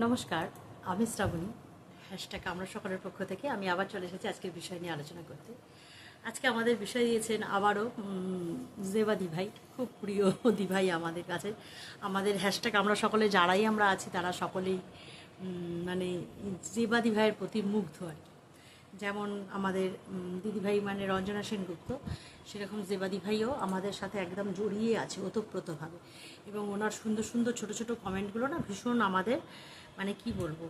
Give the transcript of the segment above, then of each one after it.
নমস্কার, আমি শ্রাবণী। হ্যাশট্যাগ আমরা সকলের পক্ষ থেকে আমি আবার চলে এসেছি আজকের বিষয় নিয়ে আলোচনা করতে। আজকে আমাদের বিষয় দিয়েছেন আবারও জেবা দিভাই, খুব প্রিয় দিভাই আমাদের কাছে। আমাদের হ্যাশট্যাগ আমরা সকলে, যারাই আমরা আছি, তারা সকলেই মানে জেবা দিভাইয়ের প্রতি মুগ্ধ আর কি। যেমন আমাদের দিদিভাই মানে রঞ্জনা সেনগুপ্ত, সেরকম জেবাদি ভাইও আমাদের সাথে একদম জড়িয়ে আছে ওতপ্রোতভাবে। এবং ওনার সুন্দর সুন্দর ছোট ছোট কমেন্টগুলো না ভীষণ আমাদের মানে কি বলব,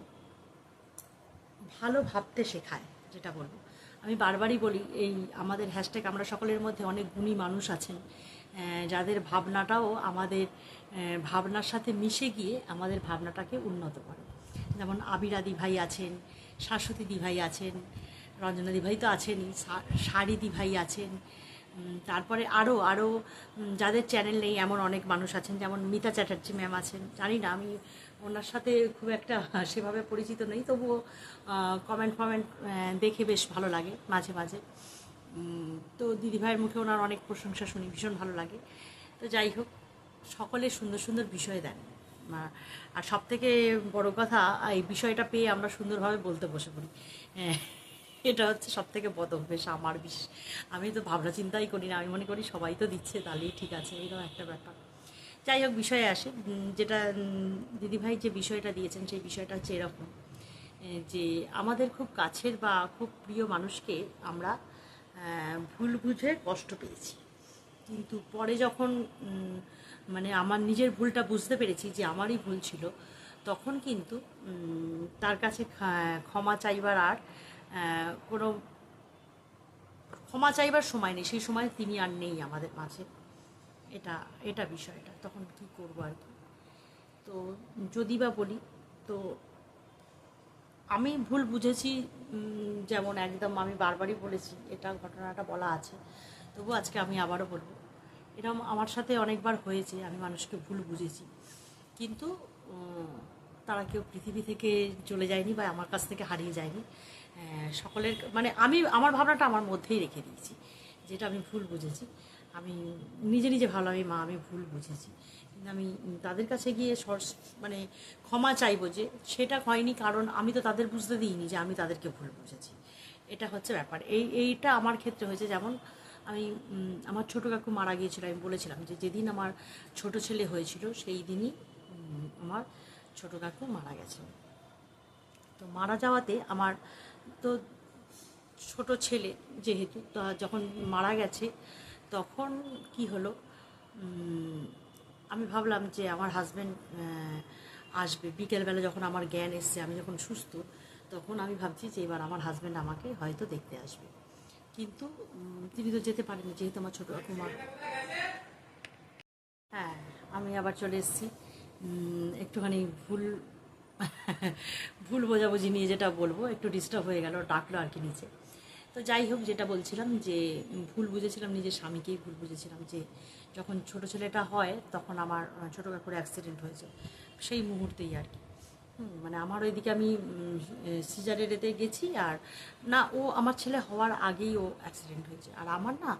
ভালো ভাবতে শেখায়, যেটা বলব। আমি বারবারই বলি, এই আমাদের হ্যাশট্যাগ আমরা সকলের মধ্যে অনেক গুণী মানুষ আছেন যাদের ভাবনাটাও আমাদের ভাবনার সাথে মিশে গিয়ে আমাদের ভাবনাটাকে উন্নত করে। যেমন আবিরাদি ভাই আছেন, শাশ্বতী দি ভাই আছেন রঞ্জনা দি ভাই তো আছেনই শাড়ি ভাই আছেন তারপরে আরও আরও যাদের চ্যানেল নেই এমন অনেক মানুষ আছেন যেমন মিতা চ্যাটার্জি ম্যাম আছেন জানি না আমি ওনার সাথে খুব একটা সেভাবে পরিচিত নেই তবুও কমেন্ট ফমেন্ট দেখে বেশ ভালো লাগে মাঝে মাঝে। তো দিদিভাইয়ের মুখে ওনার অনেক প্রশংসা শুনি ভীষণ ভালো লাগে। তো যাই হোক সকলে সুন্দর সুন্দর বিষয় দেন। আর সব থেকে বড় কথা এই বিষয়টা পেয়ে আমরা সুন্দরভাবে বলতে বসে পড়ি। হ্যাঁ, এটা হচ্ছে সব থেকে বদ অভ্যেস আমার বিশ। আমি তো ভাবনা চিন্তাই করি না, আমি মনে করি সবাই তো দিচ্ছে, তাহলেই ঠিক আছে, এরকম একটা ব্যাপার। যাই হোক, বিষয়ে আসে। যেটা দিদিভাই যে বিষয়টা দিয়েছেন, সেই বিষয়টা হচ্ছে এরকম যে আমাদের খুব কাছের বা খুব প্রিয় মানুষকে আমরা ভুল বুঝে কষ্ট পেয়েছি। কিন্তু পরে যখন মানে আমার নিজের ভুলটা বুঝতে পেরেছি যে আমারই ভুল ছিল, তখন কিন্তু তার কাছে ক্ষমা চাইবার আর কোনো ক্ষমা চাইবার সময় নেই। সেই সময় তিনি আর নেই আমাদের মাঝে। এটা এটা বিষয়টা, তখন কি করব আর কি? তো যদি বা বলি, তো আমি ভুল বুঝেছি যেমন একদম আমি বারবারই বলেছি, এটা ঘটনাটা বলা আছে। তবু আজকে আমি আবারও বলব এরকম আমার সাথে অনেকবার হয়েছে, আমি মানুষকে ভুল বুঝেছি। কিন্তু তারা কেউ পৃথিবী থেকে চলে যায়নি বা আমার কাছ থেকে হারিয়ে যায়নি। সকলের মানে আমি, আমার ভাবনাটা আমার মধ্যেই রেখে দিয়েছি, যেটা আমি ভুল বুঝেছি। আমি নিজে নিজে ভালো, আমি মা, আমি ভুল বুঝেছি। কিন্তু আমি তাদের কাছে গিয়ে সর- মানে ক্ষমা চাইব যে সেটা হয়নি, কারণ আমি তো তাদের বুঝতে দিইনি যে আমি তাদেরকে ভুল বুঝেছি। এটা হচ্ছে ব্যাপার। এই, এইটা আমার ক্ষেত্রে হয়েছে যেমন আমি আমার ছোটো কাকু মারা গিয়েছিল, আমি বলেছিলাম যে যেদিন আমার ছোট ছেলে হয়েছিল, সেই দিনই আমার ছোটো কাকু মারা গেছেন। তো মারা যাওয়াতে আমার তো ছোট ছেলে যেহেতু যখন মারা গেছে তখন কি হলো? আমি ভাবলাম যে আমার হাজব্যান্ড আসবে। বিকেলবেলা যখন আমার জ্ঞান এসছে, আমি যখন সুস্থ, তখন আমি ভাবছি যে এবার আমার হাজব্যান্ড আমাকে হয়তো দেখতে আসবে। কিন্তু তিনি তো যেতে পারেনি যেহেতু আমার ছোটো কুমার হ্যাঁ আমি আবার চলে এসেছি। একটুখানি ভুল ভুল বোঝাবুঝি নিয়ে যেটা বলব, একটু ডিস্টার্ব হয়ে গেল, ডাকলো আর কি নিচে। তো যাই হোক, যেটা বলছিলাম যে, ভুল বুঝেছিলাম, নিজের স্বামীকেই ভুল বুঝেছিলাম যে, যখন ছোট ছেলেটা হয়, তখন আমার ছোটো কাকুর অ্যাক্সিডেন্ট হয়েছে। সেই মুহূর্তেই আর কি। মানে আমার ওইদিকে আমি সিজারের এতে গেছি আর, না, ও আমার ছেলে হওয়ার আগেই ও অ্যাক্সিডেন্ট হয়েছে। আর আমার না,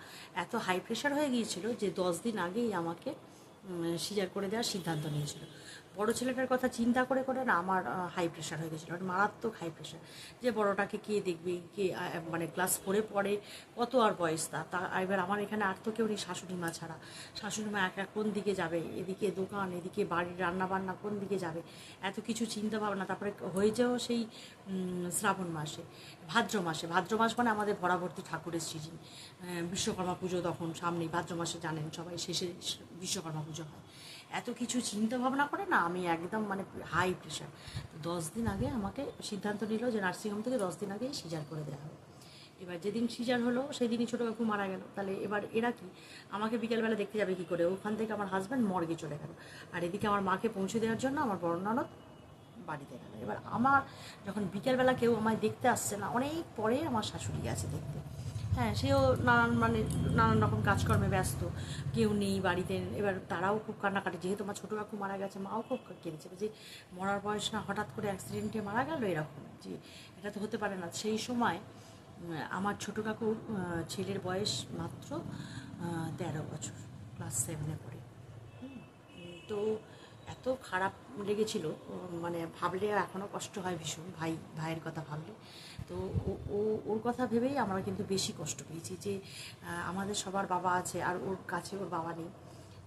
এত হাই প্রেশার হয়ে গিয়েছিল যে, দশ দিন আগেই আমাকে সিজার করে দেওয়ার সিদ্ধান্ত নিয়েছিল। বড় ছেলেটার কথা চিন্তা করে করে না আমার হাই প্রেশার হয়ে গেছিল। মানে মারাত্মক হাই প্রেশার যে বড়টাকে কে দেখবে, কে মানে ক্লাস ফোরে পড়ে, কত আর বয়স তা তা এবার আমার এখানে আর তো কেউ নেই শাশুড়ি মা ছাড়া। শাশুড়ি মা একা কোন দিকে যাবে? এদিকে দোকান, এদিকে বাড়ির রান্না বান্না কোন দিকে যাবে? এত কিছু চিন্তা ভাবনা। তারপরে হয়েছেও সেই শ্রাবণ মাসে, ভাদ্র মাসে। ভাদ্র মাস মানে আমাদের ভরাভর্তি ঠাকুরের সিজন বিশ্বকর্মা পুজো তখন সামনেই, ভাদ্র মাসে জানেন সবাই, শেষে বিশ্বকর্মা পুজো হয়। এত কিছু চিন্তা ভাবনা করে না, আমি একদম মানে হাই প্রেশার দশ দিন আগে আমাকে সিদ্ধান্ত নিল যে নার্সিংহোম থেকে দশ দিন আগেই সিজার করে দেওয়া হবে। এবার যেদিন সিজার হলো সেই দিনই ছোটো কাকু মারা গেল। তাহলে এবার এরা কি? আমাকে বিকেলবেলা দেখতে যাবে কি করে? ওখান থেকে আমার হাজব্যান্ড মর্গে চলে গেল। আর এদিকে আমার মাকে পৌঁছে দেওয়ার জন্য আমার বড় ননদ বাড়িতে গেল। এবার আমার যখন বিকেলবেলা কেউ আমায় দেখতে আসছে না, অনেক পরে আমার শাশুড়ি আছে দেখতে। হ্যাঁ সেও নানান মানে নানান রকম কাজকর্মে ব্যস্ত। কেউ নেই বাড়িতে। এবার তারাও খুব কান্নাকাটি। যেহেতু আমার ছোটো কাকু মারা গেছে, মাও খুব কেঁদেছে। যে মরার বয়স না, হঠাৎ করে অ্যাক্সিডেন্টে মারা গেল এরকম। যে এটা তো হতে পারে না। সেই সময় আমার ছোটো কাকুর ছেলের বয়স মাত্র তেরো বছর ক্লাস সেভেনে পড়ে। তো এত খারাপ লেগেছিল মানে ভাবলে এখনও কষ্ট হয় ভীষণ, ভাই, ভাইয়ের কথা ভাবলে। তো ও- ওর কথা ভেবেই আমরা কিন্তু বেশি কষ্ট পেয়েছি যে আমাদের সবার বাবা আছে আর ওর কাছে ওর বাবা নেই।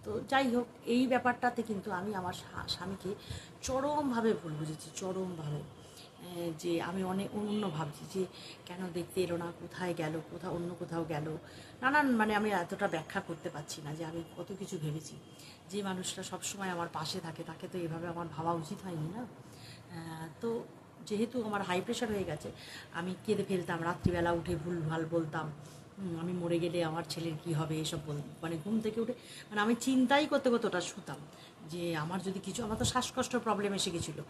তো যাই হোক, এই ব্যাপারটাতে কিন্তু আমি আমার স্বামীকে চরমভাবে ভুল বুঝেছি, চরমভাবে। যে আমি অনেক অন্য ভাবছি যে কেন দেখতে এলো না, কোথায় গেল, কোথাও অন্য কোথাও গেল। নানান মানে আমি এতটা ব্যাখ্যা করতে পারছি না যে আমি কত কিছু ভেবেছি। যে মানুষটা সবসময় আমার পাশে থাকে, তাকে তো এভাবে আমার ভাবা উচিত হয়নি না? তো যেহেতু আমার হাই প্রেশার হয়ে গেছে, আমি কেঁদে ফেলতাম, রাত্রিবেলা উঠে ভুলভাল বলতাম। আমি মরে গেলে আমার ছেলের কি হবে এসব বল মানে ঘুম থেকে উঠে মানে আমি চিন্তাই করতে করতে ওটা শুতাম, যে আমার যদি কিছু, আমার তো শ্বাসকষ্ট প্রবলেম এসে গেছিল।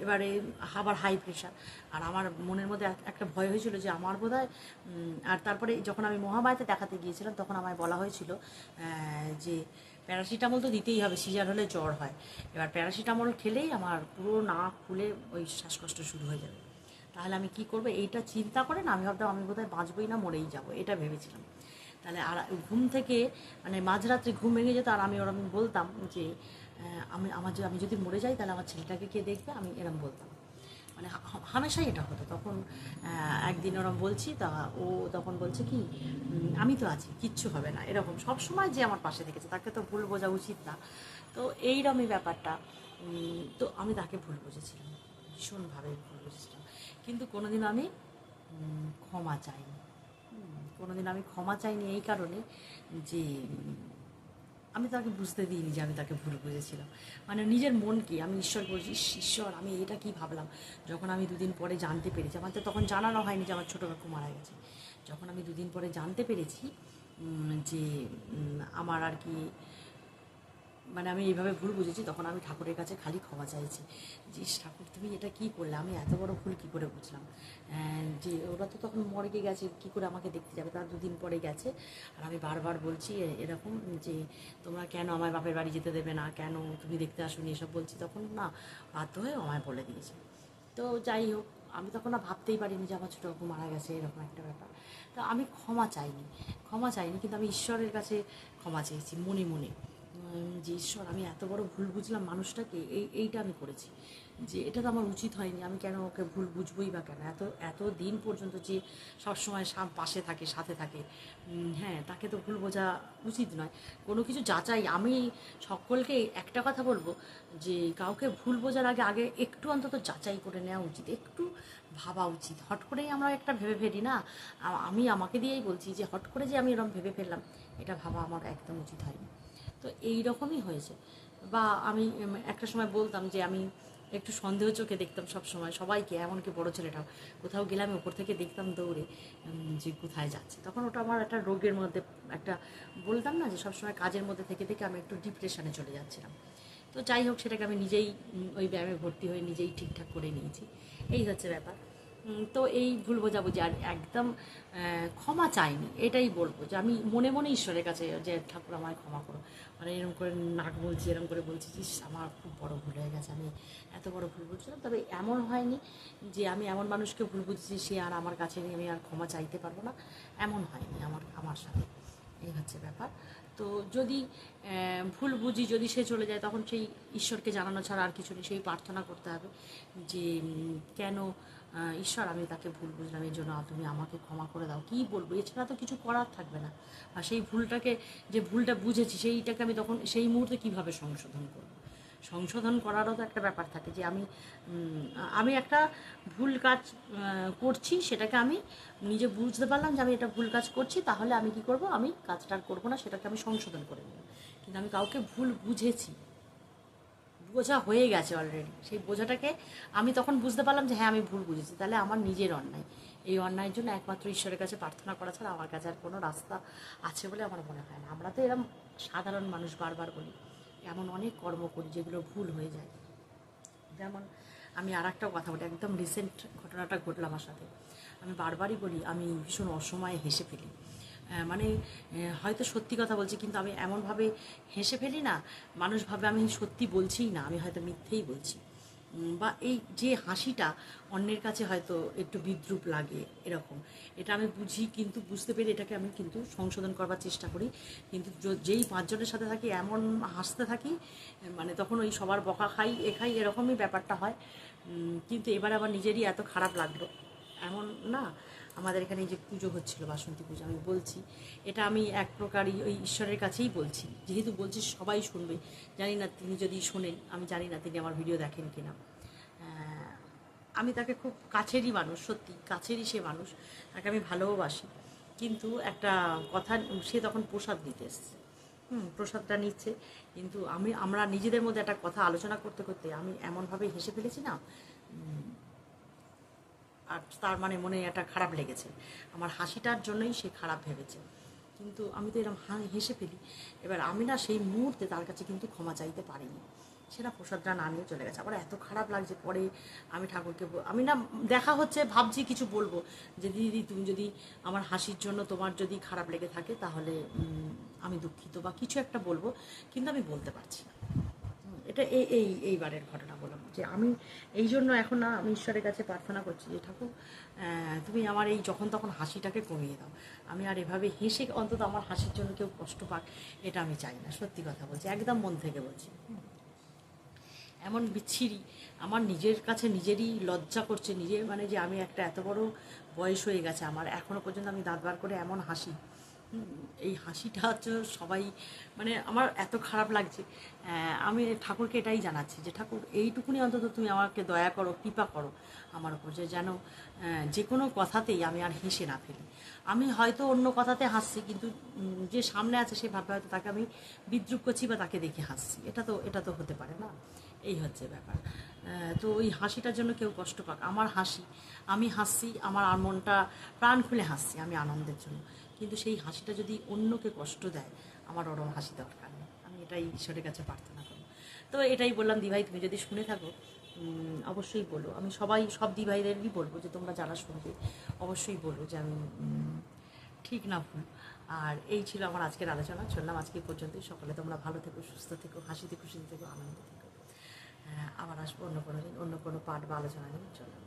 এবারে আবার হাই প্রেশার আর আমার মনের মধ্যে এক- একটা ভয় হয়েছিল যে আমার বোধ আর তারপরে যখন আমি মহামায়াতে দেখাতে গিয়েছিলাম, তখন আমায় বলা হয়েছিল যে প্যারাসিটামল তো দিতেই হবে সিজার হলে জ্বর হয়। এবার প্যারাসিটামল খেলেই আমার পুরো নাক, খুলে ওই শ্বাসকষ্ট শুরু হয়ে যাবে। তাহলে আমি কি করব? এইটা চিন্তা করে না, আমি ভাবতাম আমি বোধহয় বাঁচবই না, মরেই যাব। এটা ভেবেছিলাম। তাহলে আর ঘুম থেকে মানে মাঝরাত্রে ঘুম ভেঙে যেত, আর আমি ওরকম বলতাম যে আমি, আমার আমি যদি মরে যাই, তাহলে আমার ছেলেটাকে কে দেখবে? আমি এরম বলতাম। মানে হামেশাই এটা হতো। তখন একদিন ওরম বলছি, তা ও তখন বলছে কি আমি তো আছি, কিচ্ছু হবে না, এরকম। সব সময় যে আমার পাশে থেকেছে, তাকে তো ভুল বোঝা উচিত না। তো এইরকমই ব্যাপারটা তো আমি তাকে ভুল বুঝেছিলাম, ভীষণভাবে ভুল বুঝেছিলাম। কিন্তু কোনোদিন আমি ক্ষমা চাইনি। কোনোদিন আমি ক্ষমা চাইনি এই কারণে যে, আমি তাকে বুঝতে দিইনি যে আমি তাকে ভুল বুঝেছিলাম। মানে নিজের মনকে আমি ঈশ্বর বলছি ঈশ্বর, আমি এটা কি ভাবলাম? যখন আমি দুদিন পরে জানতে পেরেছি, আমার তো তখন জানানো হয়নি যে আমার ছোটো কাকু মারা গেছে। যখন আমি দুদিন পরে জানতে পেরেছি যে আমার আর কি মানে আমি এইভাবে ভুল বুঝেছি, তখন আমি ঠাকুরের কাছে খালি ক্ষমা চাইছি। যে ঠাকুর, তুমি এটা কি করলে? আমি এত বড় ভুল কি করে বুঝলাম? যে, ওরা তো তখন মর্গে গেছে, কি করে আমাকে দেখতে যাবে? তার দুদিন পরে গেছে। আর আমি বারবার বলছি এরকম যে, তোমরা কেন আমার বাপের বাড়ি যেতে দেবে না? কেন তুমি দেখতে আসুনি? এসব বলছি, তখন না, বাধ্য হয়ে আমায় বলে দিয়েছে। তো যাই হোক, আমি তখন না ভাবতেই পারিনি যে আমার ছোটো কাকু মারা গেছে, এরকম একটা ব্যাপার। তো আমি ক্ষমা চাইনি ক্ষমা চাইনি, কিন্তু আমি ঈশ্বরের কাছে ক্ষমা চেয়েছি, মনে মনে। যে, ঈশ্বর, আমি এত বড় ভুল বুঝলাম মানুষটাকে, এই, এইটা আমি করেছি। যে, এটা তো আমার উচিত হয়নি, আমি কেন ওকে ভুল বুঝবই বা কেন? এত এত দিন পর্যন্ত যে, সবসময় সাম, পাশে থাকে, সাথে থাকে হ্যাঁ তাকে তো ভুল বোঝা উচিত নয়। কোনো কিছু যাচাই, আমি সকলকে একটা কথা বলব, যে, কাউকে ভুল বোঝার আগে আগে একটু অন্তত যাচাই করে নেওয়া উচিত, একটু ভাবা উচিত। হট করেই আমরা একটা ভেবে ফেলি না? আমি আমাকে দিয়েই বলছি যে, হট করে যে, আমি এরকম ভেবে ফেললাম, এটা ভাবা আমার একদম উচিত হয়নি। তো এই রকমই হয়েছে। বা আমি, একটা সময় বলতাম যে আমি একটু সন্দেহ চোখে দেখতাম সব সময় সবাইকে, এমনকি বড় ছেলেটাও। কোথাও গেলে আমি ওপর থেকে দেখতাম দৌড়ে যে কোথায় যাচ্ছে। তখন ওটা আমার একটা রোগের মধ্যে, একটা বলতাম না যে সবসময় কাজের মধ্যে থেকে থেকে আমি একটু ডিপ্রেশনে চলে যাচ্ছিলাম। তো যাই হোক, সেটাকে আমি নিজেই ওই ব্যায়ামে ভর্তি হয়ে নিজেই ঠিকঠাক করে নিয়েছি। এই হচ্ছে ব্যাপার। তো এই ভুল বোঝাবুঝি আর একদম ক্ষমা চাইনি, এটাই বলব যে আমি মনে মনে ঈশ্বরের কাছে যে ঠাকুর আমায় ক্ষমা করো। মানে এরকম করে নাক বলছি এরকম করে বলছি যে আমার খুব বড় ভুল হয়ে গেছে, আমি এত বড় ভুল বুঝছিলাম। তবে এমন হয়নি যে আমি এমন মানুষকে ভুল বুঝছি, সে আর আমার কাছে নিয়ে আমি আর ক্ষমা চাইতে পারব না। এমন হয়নি আমার আমার সাথে। এই হচ্ছে ব্যাপার। তো যদি ভুল বুঝি যদি সে চলে যায়, তখন সেই ঈশ্বরকে জানানো ছাড়া আর কিছু নেই, সেই প্রার্থনা করতে হবে যে কেন ঈশ্বর, আমি তাকে ভুল বুঝলাম, এই জন্য তুমি আমাকে ক্ষমা করে দাও। কী বলব? এছাড়া তো কিছু করার থাকবে না। আর সেই ভুলটাকে, যে ভুলটা বুঝেছি, সেইটাকে আমি তখন, সেই মুহূর্তে কীভাবে সংশোধন করব? সংশোধন করারও তো একটা ব্যাপার থাকে যে আমি আমি একটা ভুল কাজ করছি, সেটাকে আমি নিজে বুঝতে পারলাম যে আমি এটা ভুল কাজ করছি, তাহলে আমি কি করব? আমি কাজটা করব না, সেটাকে আমি সংশোধন করে নেব। কিন্তু আমি কাউকে ভুল বুঝেছি বোঝা হয়ে গেছে অলরেডি সেই বোঝাটাকে আমি তখন বুঝতে পারলাম যে হ্যাঁ আমি ভুল বুঝেছি। তাহলে আমার নিজের অন্যায়। এই অন্যায়ের জন্য একমাত্র ঈশ্বরের কাছে প্রার্থনা করা ছাড়া আমার কাছে আর কোনো রাস্তা আছে বলে আমার মনে হয় না। আমরা তো এরম সাধারণ মানুষ বারবার বলি, এমন অনেক কর্ম করি যেগুলো ভুল হয়ে যায়। যেমন আমি আর একটা কথা বলি, একদম রিসেন্ট ঘটনাটা ঘটলো আমার সাথে। আমি বারবারই বলি, আমি ভীষণ অসময়ে হেসে ফেলি। মানে হয়তো সত্যি কথা বলছি, কিন্তু আমি এমনভাবে হেসে ফেলি না মানুষ ভাবে আমি সত্যি বলছিই না, আমি হয়তো মিথ্যেই বলছি। বা এই যে হাসিটা অন্যের কাছে হয়তো একটু বিদ্রুপ লাগে, এরকম। এটা আমি বুঝি, কিন্তু বুঝতে পেরে এটাকে আমি কিন্তু সংশোধন করবার চেষ্টা করি। কিন্তু যেই পাঁচজনের সাথে থাকি, এমন হাসতে থাকি মানে তখন ওই সবার বকা খাই, এ খাই, এরকমই ব্যাপারটা হয়। কিন্তু এবার আবার নিজেরই এত খারাপ লাগল। এমন না আমাদের এখানে যে পুজো হচ্ছিল, বাসন্তী পুজো, আমি বলছি। এটা আমি এক প্রকারই ওই ঈশ্বরের কাছেই বলছি। যেহেতু বলছি, সবাই শুনবে। জানি না তিনি যদি শোনেন, আমি জানি না তিনি আমার ভিডিও দেখেন কিনা। আমি তাকে খুব কাছেরই মানুষ, সত্যি কাছেরই সে মানুষ। তাকে আমি ভালোবাসি। কিন্তু একটা কথা, সে তখন প্রসাদ নিতে এসছে। হুম, প্রসাদটা নিচ্ছে। কিন্তু আমি, আমরা নিজেদের মধ্যে একটা কথা আলোচনা করতে করতে আমি এমনভাবে হেসে ফেলেছি না আর তার মানে মনে একটা খারাপ লেগেছে। আমার হাসিটার জন্যই সে খারাপ ভেবেছে। কিন্তু আমি তো এরকম হা হেসে ফেলি। এবার আমি না সেই মুহূর্তে তার কাছে কিন্তু ক্ষমা চাইতে পারিনি। সেটা প্রসাদটা না নিয়ে চলে গেছে। আবার এত খারাপ লাগছে পরে আমি ঠাকুরকে আমি না দেখা হচ্ছে, ভাবছি কিছু বলব যে, দিদি, তুমি যদি আমার হাসির জন্য তোমার যদি খারাপ লেগে থাকে তাহলে আমি দুঃখিত বা কিছু একটা বলব। কিন্তু আমি বলতে পারছি না। এটা এই এই এইবারের ঘটনা বললাম যে আমি এই জন্য এখন না আমি ঈশ্বরের কাছে প্রার্থনা করছি যে, ঠাকুর তুমি আমার এই যখন তখন হাসিটাকে কমিয়ে দাও। আমি আর এভাবে হেসে অন্তত আমার হাসির জন্য কেউ কষ্ট পাক, এটা আমি চাই না। সত্যি কথা বলছি, একদম মন থেকে বলছি। এমন বিচ্ছিরি, আমার নিজের কাছে নিজেরই লজ্জা করছে নিজের মানে যে আমি একটা এত বড় বয়স হয়ে গেছে, আমার এখনও পর্যন্ত আমি দাঁত বার করে এমন হাসি। এই হাসিটা হচ্ছে সবাই মানে আমার এত খারাপ লাগছে। আমি ঠাকুরকে এটাই জানাচ্ছি যে, ঠাকুর, এইটুকুনি অন্তত তুমি আমাকে দয়া করো, কৃপা করো আমার উপর যে যেন যে কোনো কথাতেই আমি আর হেসে না ফেলি। আমি হয়তো অন্য কথাতে হাসছি, কিন্তু যে সামনে আছে সে ভাবে হয়তো তাকে আমি বিদ্রুপ করছি বা তাকে দেখে হাসছি। এটা তো এটা তো হতে পারে না? এই হচ্ছে ব্যাপার। তো ওই হাসিটার জন্য কেউ কষ্ট পাক। আমার হাসি, আমি হাসছি, আমার আর মনটা প্রাণ খুলে হাসছি, আমি আনন্দের জন্য। কিন্তু সেই হাসিটা যদি অন্যকে কষ্ট দেয় আমার ওরম হাসি দরকার নেই। আমি এটাই ঈশ্বরের কাছে প্রার্থনা করব। তো এটাই বললাম দিভাই তুমি যদি শুনে থাকো অবশ্যই বলো। আমি সবাই সব দিভাইদেরই বলব যে তোমরা যারা শুনবে অবশ্যই বলো যে আমি ঠিক না ভুল। আর এই ছিল আমার আজকের আলোচনা। চললাম আজকে পর্যন্তই। সকলে তোমরা ভালো থেকো সুস্থ থেকো হাসিতে খুশিতে থেকো আনন্দ থেকো। হ্যাঁ, আবার আসব অন্য কোনো দিন অন্য কোনো পাঠ বা আলোচনা নিয়ে। চলো।